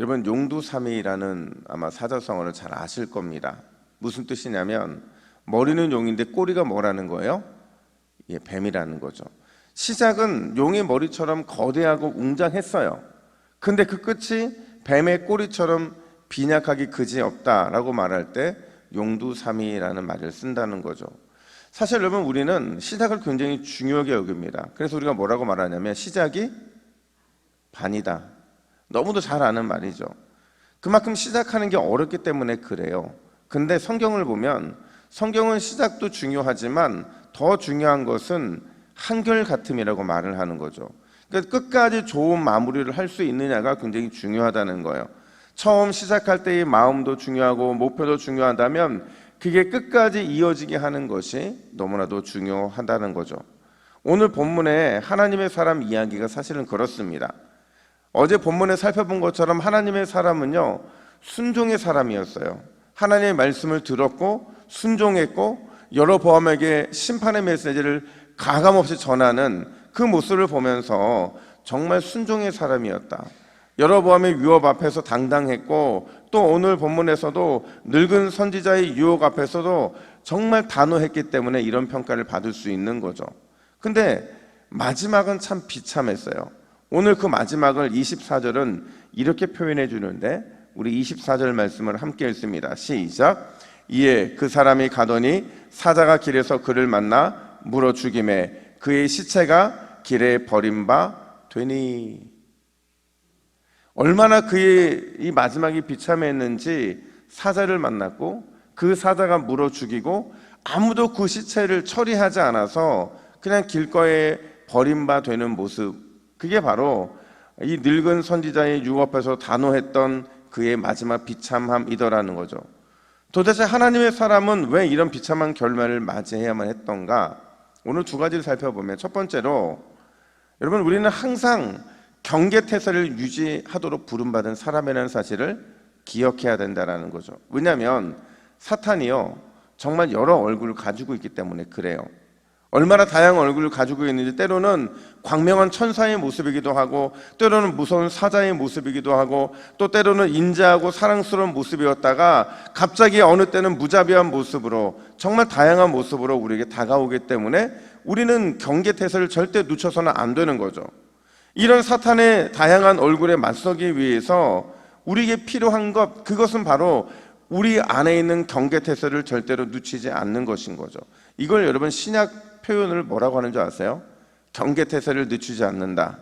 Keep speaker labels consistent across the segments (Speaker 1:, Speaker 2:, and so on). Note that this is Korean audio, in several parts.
Speaker 1: 여러분 용두삼위라는 아마 사자성어를 잘 아실 겁니다. 무슨 뜻이냐면 머리는 용인데 꼬리가 뭐라는 거예요? 예, 뱀이라는 거죠. 시작은 용의 머리처럼 거대하고 웅장했어요. 근데 그 끝이 뱀의 꼬리처럼 빈약하기 그지 없다라고 말할 때 용두삼위라는 말을 쓴다는 거죠. 사실 여러분 우리는 시작을 굉장히 중요하게 여깁니다. 그래서 우리가 뭐라고 말하냐면 시작이 반이다. 너무도 잘 아는 말이죠. 그만큼 시작하는 게 어렵기 때문에 그래요. 근데 성경을 보면 성경은 시작도 중요하지만 더 중요한 것은 한결같음이라고 말을 하는 거죠. 그러니까 끝까지 좋은 마무리를 할 수 있느냐가 굉장히 중요하다는 거예요. 처음 시작할 때의 마음도 중요하고 목표도 중요하다면 그게 끝까지 이어지게 하는 것이 너무나도 중요하다는 거죠. 오늘 본문에 하나님의 사람 이야기가 사실은 그렇습니다. 어제 본문에 살펴본 것처럼 하나님의 사람은요, 순종의 사람이었어요. 하나님의 말씀을 들었고, 순종했고, 여러 보암에게 심판의 메시지를 가감없이 전하는 그 모습을 보면서 정말 순종의 사람이었다. 여러 보암의 유업 앞에서 당당했고, 또 오늘 본문에서도 늙은 선지자의 유혹 앞에서도 정말 단호했기 때문에 이런 평가를 받을 수 있는 거죠. 근데 마지막은 참 비참했어요. 오늘 그 마지막을 24절은 이렇게 표현해 주는데 우리 24절 말씀을 함께 읽습니다. 시작. 이에 그 사람이 가더니 사자가 길에서 그를 만나 물어 죽임에 그의 시체가 길에 버림바 되니 얼마나 그의 이 마지막이 비참했는지 사자를 만났고 그 사자가 물어 죽이고 아무도 그 시체를 처리하지 않아서 그냥 길거리에 버림바 되는 모습 그게 바로 이 늙은 선지자의 유업에서 단호했던 그의 마지막 비참함이더라는 거죠. 도대체 하나님의 사람은 왜 이런 비참한 결말을 맞이해야만 했던가? 오늘 두 가지를 살펴보면 첫 번째로 여러분 우리는 항상 경계 태세를 유지하도록 부름받은 사람이라는 사실을 기억해야 된다라는 거죠. 왜냐하면 사탄이요 정말 여러 얼굴을 가지고 있기 때문에 그래요. 얼마나 다양한 얼굴을 가지고 있는지 때로는 광명한 천사의 모습이기도 하고 때로는 무서운 사자의 모습이기도 하고 또 때로는 인자하고 사랑스러운 모습이었다가 갑자기 어느 때는 무자비한 모습으로 정말 다양한 모습으로 우리에게 다가오기 때문에 우리는 경계 태세를 절대 늦춰서는 안 되는 거죠. 이런 사탄의 다양한 얼굴에 맞서기 위해서 우리에게 필요한 것 그것은 바로 우리 안에 있는 경계 태세를 절대로 늦추지 않는 것인 거죠. 이걸 여러분 신약 표현을 뭐라고 하는 줄 아세요? 경계 태세를 늦추지 않는다.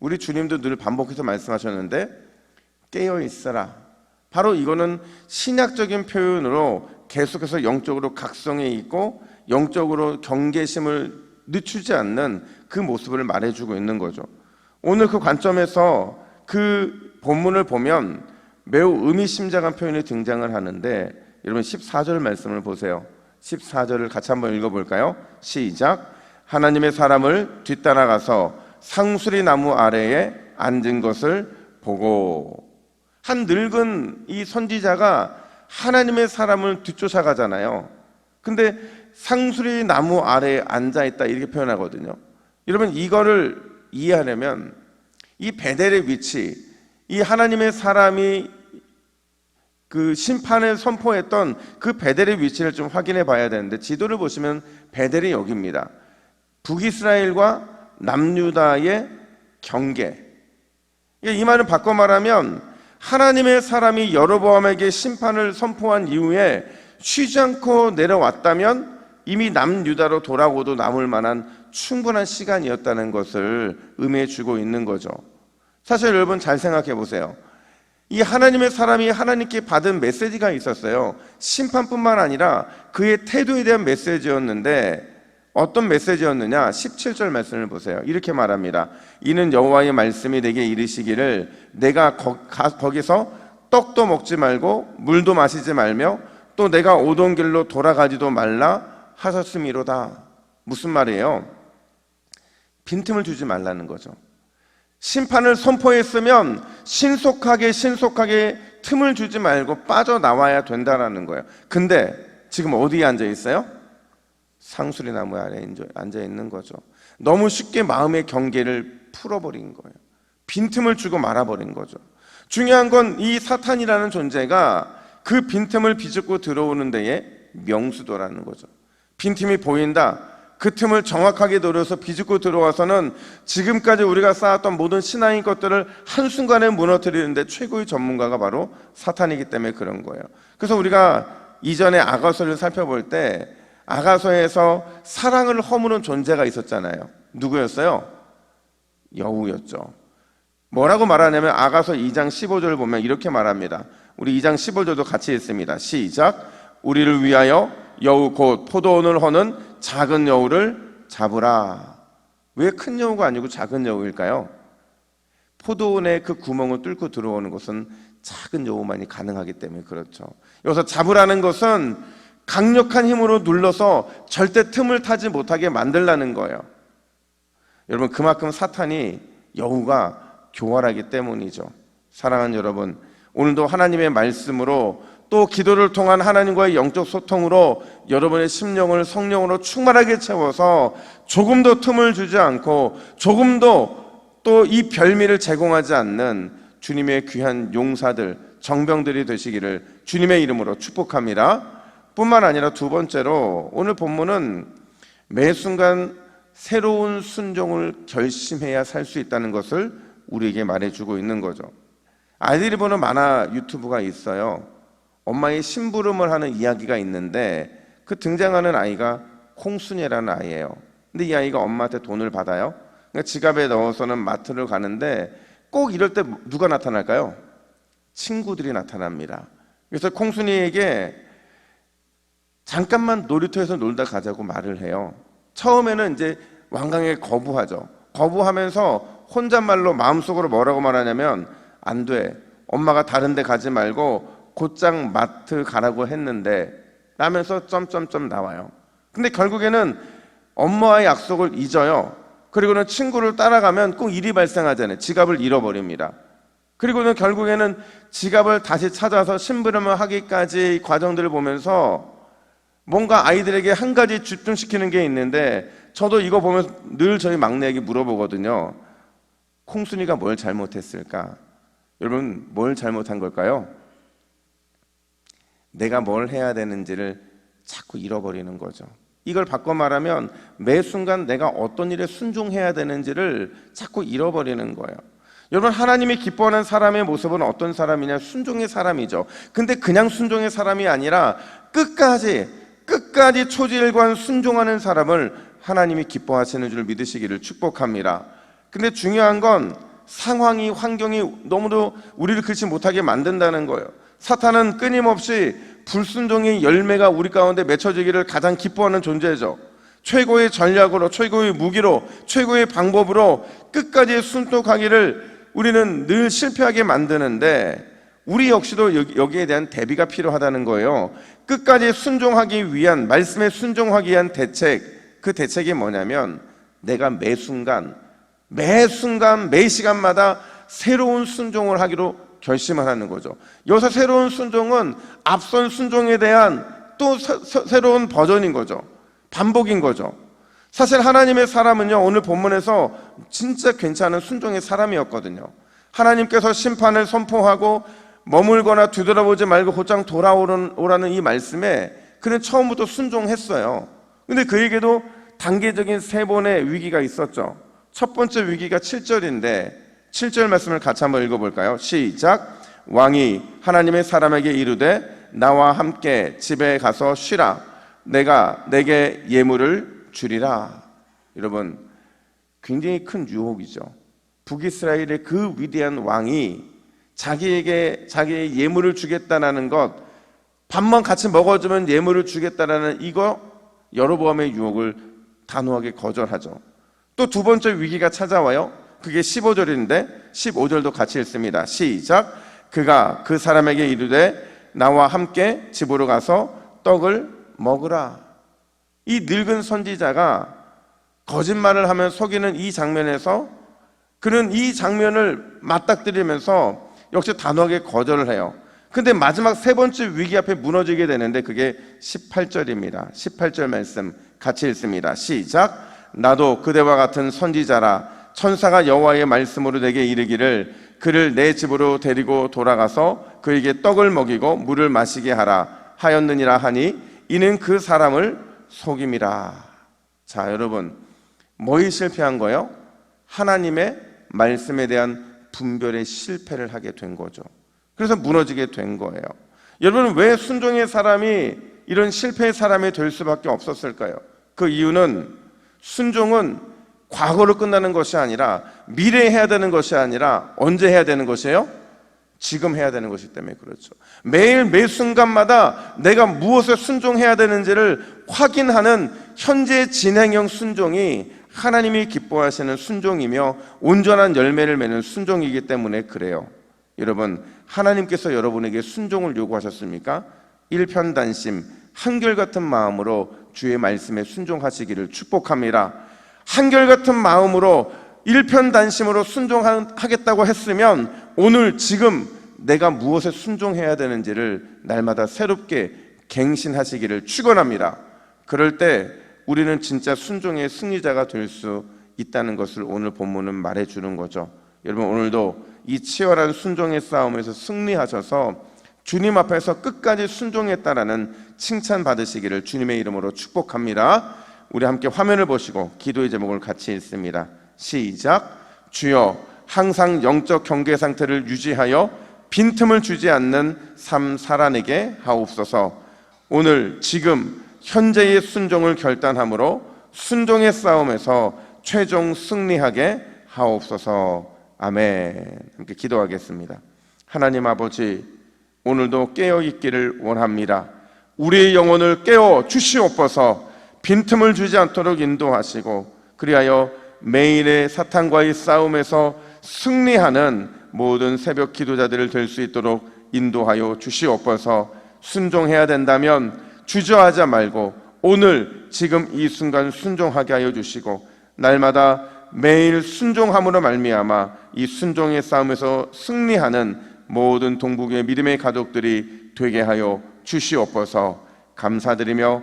Speaker 1: 우리 주님도 늘 반복해서 말씀하셨는데 깨어 있어라. 바로 이거는 신약적인 표현으로 계속해서 영적으로 각성해 있고 영적으로 경계심을 늦추지 않는 그 모습을 말해주고 있는 거죠. 오늘 그 관점에서 그 본문을 보면 매우 의미심장한 표현이 등장을 하는데 여러분 14절 말씀을 보세요. 14절을 같이 한번 읽어볼까요? 시작. 하나님의 사람을 뒤따라가서 상수리 나무 아래에 앉은 것을 보고 한 늙은 이 선지자가 하나님의 사람을 뒤쫓아가잖아요. 근데 상수리 나무 아래에 앉아 있다 이렇게 표현하거든요. 여러분 이거를 이해하려면 이 베델의 위치, 이 하나님의 사람이 그 심판을 선포했던 그 베델의 위치를 좀 확인해 봐야 되는데 지도를 보시면 베델이 여기입니다. 북이스라엘과 남유다의 경계. 이 말을 바꿔 말하면 하나님의 사람이 여로보암에게 심판을 선포한 이후에 쉬지 않고 내려왔다면 이미 남유다로 돌아오도 남을 만한 충분한 시간이었다는 것을 의미해 주고 있는 거죠. 사실 여러분 잘 생각해 보세요. 이 하나님의 사람이 하나님께 받은 메시지가 있었어요. 심판뿐만 아니라 그의 태도에 대한 메시지였는데 어떤 메시지였느냐? 17절 말씀을 보세요. 이렇게 말합니다. 이는 여호와의 말씀이 내게 이르시기를 내가 거, 기서 떡도 먹지 말고 물도 마시지 말며 또 내가 오던 길로 돌아가지도 말라 하셨음이로다. 무슨 말이에요? 빈틈을 주지 말라는 거죠. 심판을 선포했으면 신속하게 신속하게 틈을 주지 말고 빠져나와야 된다라는 거예요. 근데 지금 어디에 앉아 있어요? 상수리 나무 아래 앉아 있는 거죠. 너무 쉽게 마음의 경계를 풀어버린 거예요. 빈틈을 주고 말아버린 거죠. 중요한 건 이 사탄이라는 존재가 그 빈틈을 비집고 들어오는 데에 명수도라는 거죠. 빈틈이 보인다. 그 틈을 정확하게 노려서 비집고 들어와서는 지금까지 우리가 쌓았던 모든 신앙인 것들을 한순간에 무너뜨리는데 최고의 전문가가 바로 사탄이기 때문에 그런 거예요. 그래서 우리가 이전에 아가서를 살펴볼 때 아가서에서 사랑을 허무는 존재가 있었잖아요. 누구였어요? 여우였죠. 뭐라고 말하냐면 아가서 2장 15절 보면 이렇게 말합니다. 우리 2장 15절도 같이 읽습니다. 시작. 우리를 위하여 여우 곧 포도원을 허는 작은 여우를 잡으라. 왜 큰 여우가 아니고 작은 여우일까요? 포도원의 그 구멍을 뚫고 들어오는 것은 작은 여우만이 가능하기 때문에 그렇죠. 여기서 잡으라는 것은 강력한 힘으로 눌러서 절대 틈을 타지 못하게 만들라는 거예요. 여러분 그만큼 사탄이 여우가 교활하기 때문이죠. 사랑하는 여러분, 오늘도 하나님의 말씀으로 또 기도를 통한 하나님과의 영적 소통으로 여러분의 심령을 성령으로 충만하게 채워서 조금도 틈을 주지 않고 조금도 또 이 별미를 제공하지 않는 주님의 귀한 용사들, 정병들이 되시기를 주님의 이름으로 축복합니다. 뿐만 아니라 두 번째로 오늘 본문은 매 순간 새로운 순종을 결심해야 살 수 있다는 것을 우리에게 말해주고 있는 거죠. 아이들이 보는 만화 유튜브가 있어요. 엄마의 심부름을 하는 이야기가 있는데 그 등장하는 아이가 콩순이라는 아이예요. 근데 이 아이가 엄마한테 돈을 받아요. 그러니까 지갑에 넣어서는 마트를 가는데 꼭 이럴 때 누가 나타날까요? 친구들이 나타납니다. 그래서 콩순이에게 잠깐만 놀이터에서 놀다 가자고 말을 해요. 처음에는 이제 완강하게 거부하죠. 거부하면서 혼잣말로 마음속으로 뭐라고 말하냐면 안 돼. 엄마가 다른 데 가지 말고 곧장 마트 가라고 했는데 라면서 점점점 나와요. 근데 결국에는 엄마와의 약속을 잊어요. 그리고는 친구를 따라가면 꼭 일이 발생하잖아요. 지갑을 잃어버립니다. 그리고는 결국에는 지갑을 다시 찾아서 심부름을 하기까지 과정들을 보면서 뭔가 아이들에게 한 가지 집중시키는 게 있는데 저도 이거 보면서 늘 저희 막내에게 물어보거든요. 콩순이가 뭘 잘못했을까? 여러분, 뭘 잘못한 걸까요? 내가 뭘 해야 되는지를 자꾸 잃어버리는 거죠. 이걸 바꿔 말하면 매 순간 내가 어떤 일에 순종해야 되는지를 자꾸 잃어버리는 거예요. 여러분 하나님이 기뻐하는 사람의 모습은 어떤 사람이냐? 순종의 사람이죠. 근데 그냥 순종의 사람이 아니라 끝까지 끝까지 초질관 순종하는 사람을 하나님이 기뻐하시는 줄 믿으시기를 축복합니다. 근데 중요한 건 상황이 환경이 너무도 우리를 그렇지 못하게 만든다는 거예요. 사탄은 끊임없이 불순종의 열매가 우리 가운데 맺혀지기를 가장 기뻐하는 존재죠. 최고의 전략으로, 최고의 무기로, 최고의 방법으로 끝까지 순종하기를 우리는 늘 실패하게 만드는데 우리 역시도 여기에 대한 대비가 필요하다는 거예요. 끝까지 순종하기 위한 말씀에 순종하기 위한 대책, 그 대책이 뭐냐면 내가 매 순간, 매 순간, 매 시간마다 새로운 순종을 하기로 결심을 하는 거죠. 여기서 새로운 순종은 앞선 순종에 대한 또 새, 로운 버전인 거죠. 반복인 거죠. 사실 하나님의 사람은요, 오늘 본문에서 진짜 괜찮은 순종의 사람이었거든요. 하나님께서 심판을 선포하고 머물거나 뒤돌아보지 말고 곧장 돌아오라는 이 말씀에 그는 처음부터 순종했어요. 근데 그에게도 단계적인 세 번의 위기가 있었죠. 첫 번째 위기가 7절인데 7절 말씀을 같이 한번 읽어볼까요? 시작. 왕이 하나님의 사람에게 이르되 나와 함께 집에 가서 쉬라. 내가 내게 예물을 주리라. 여러분, 굉장히 큰 유혹이죠. 북이스라엘의 그 위대한 왕이 자기에게 자기의 예물을 주겠다라는 것, 밥만 같이 먹어주면 예물을 주겠다라는 이거 여로보암의 유혹을 단호하게 거절하죠. 또 두 번째 위기가 찾아와요. 그게 15절인데 15절도 같이 읽습니다. 시작. 그가 그 사람에게 이르되 나와 함께 집으로 가서 떡을 먹으라. 이 늙은 선지자가 거짓말을 하면 속이는 이 장면에서 그는 이 장면을 맞닥뜨리면서 역시 단호하게 거절을 해요. 근데 마지막 세 번째 위기 앞에 무너지게 되는데 그게 18절입니다. 18절 말씀 같이 읽습니다. 시작. 나도 그대와 같은 선지자라 천사가 여호와의 말씀으로 내게 이르기를 그를 내 집으로 데리고 돌아가서 그에게 떡을 먹이고 물을 마시게 하라 하였느니라 하니 이는 그 사람을 속임이라. 자, 여러분, 뭐에 실패한 거요? 하나님의 말씀에 대한 분별의 실패를 하게 된 거죠. 그래서 무너지게 된 거예요. 여러분, 왜 순종의 사람이 이런 실패의 사람이 될 수밖에 없었을까요? 그 이유는 순종은 과거로 끝나는 것이 아니라 미래에 해야 되는 것이 아니라 언제 해야 되는 것이에요? 지금 해야 되는 것이기 때문에 그렇죠. 매일 매 순간마다 내가 무엇에 순종해야 되는지를 확인하는 현재 진행형 순종이 하나님이 기뻐하시는 순종이며 온전한 열매를 맺는 순종이기 때문에 그래요. 여러분, 하나님께서 여러분에게 순종을 요구하셨습니까? 일편단심, 한결같은 마음으로 주의 말씀에 순종하시기를 축복합니다. 한결같은 마음으로 일편단심으로 순종하겠다고 했으면 오늘 지금 내가 무엇에 순종해야 되는지를 날마다 새롭게 갱신하시기를 축원합니다. 그럴 때 우리는 진짜 순종의 승리자가 될 수 있다는 것을 오늘 본문은 말해 주는 거죠. 여러분 오늘도 이 치열한 순종의 싸움에서 승리하셔서 주님 앞에서 끝까지 순종했다라는 칭찬 받으시기를 주님의 이름으로 축복합니다. 우리 함께 화면을 보시고 기도의 제목을 같이 읽습니다. 시작. 주여 항상 영적 경계 상태를 유지하여 빈틈을 주지 않는 삶 살아내게 하옵소서. 오늘 지금 현재의 순종을 결단함으로 순종의 싸움에서 최종 승리하게 하옵소서. 아멘. 함께 기도하겠습니다. 하나님 아버지, 오늘도 깨어 있기를 원합니다. 우리의 영혼을 깨워 주시옵소서. 빈틈을 주지 않도록 인도하시고 그리하여 매일의 사탄과의 싸움에서 승리하는 모든 새벽 기도자들을 될 수 있도록 인도하여 주시옵소서. 순종해야 된다면 주저하지 말고 오늘 지금 이 순간 순종하게 하여 주시고 날마다 매일 순종함으로 말미암아 이 순종의 싸움에서 승리하는 모든 동북의 믿음의 가족들이 되게 하여 주시옵소서 감사드리며